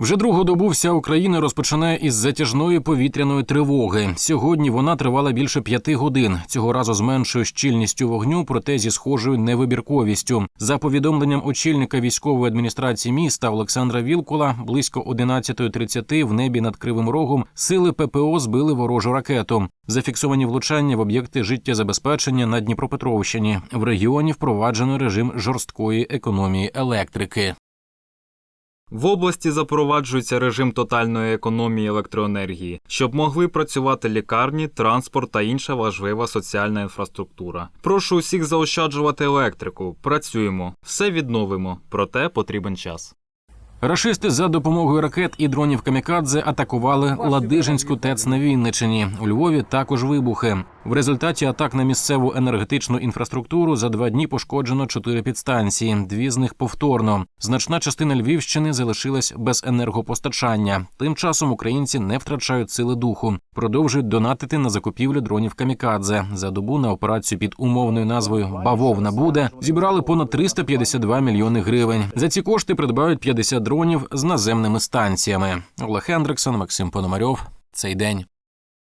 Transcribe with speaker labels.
Speaker 1: Вже другу добу вся Україна розпочинає із затяжної повітряної тривоги. Сьогодні вона тривала більше п'яти годин. Цього разу з меншою щільністю вогню, проте зі схожою невибірковістю. За повідомленням очільника військової адміністрації міста Олександра Вілкула, близько 11.30 в небі над Кривим Рогом сили ППО збили ворожу ракету. Зафіксовані влучання в об'єкти життєзабезпечення на Дніпропетровщині. В регіоні впроваджено режим жорсткої економії електрики.
Speaker 2: В області запроваджується режим тотальної економії електроенергії, щоб могли працювати лікарні, транспорт та інша важлива соціальна інфраструктура. Прошу усіх заощаджувати електрику. Працюємо, все відновимо, проте потрібен час.
Speaker 1: Рашисти за допомогою ракет і дронів камікадзе атакували Ладижинську ТЕЦ на Вінничині. У Львові також вибухи. В результаті атак на місцеву енергетичну інфраструктуру за два дні пошкоджено чотири підстанції. Дві з них повторно. Значна частина Львівщини залишилась без енергопостачання. Тим часом українці не втрачають сили духу, продовжують донатити на закупівлю дронів камікадзе. За добу на операцію під умовною назвою Бавовна буде зібрали понад 352 мільйони гривень. За ці кошти придбають 50 дронів з наземними станціями. Олег Хендриксон, Максим Пономарьов. Цей день.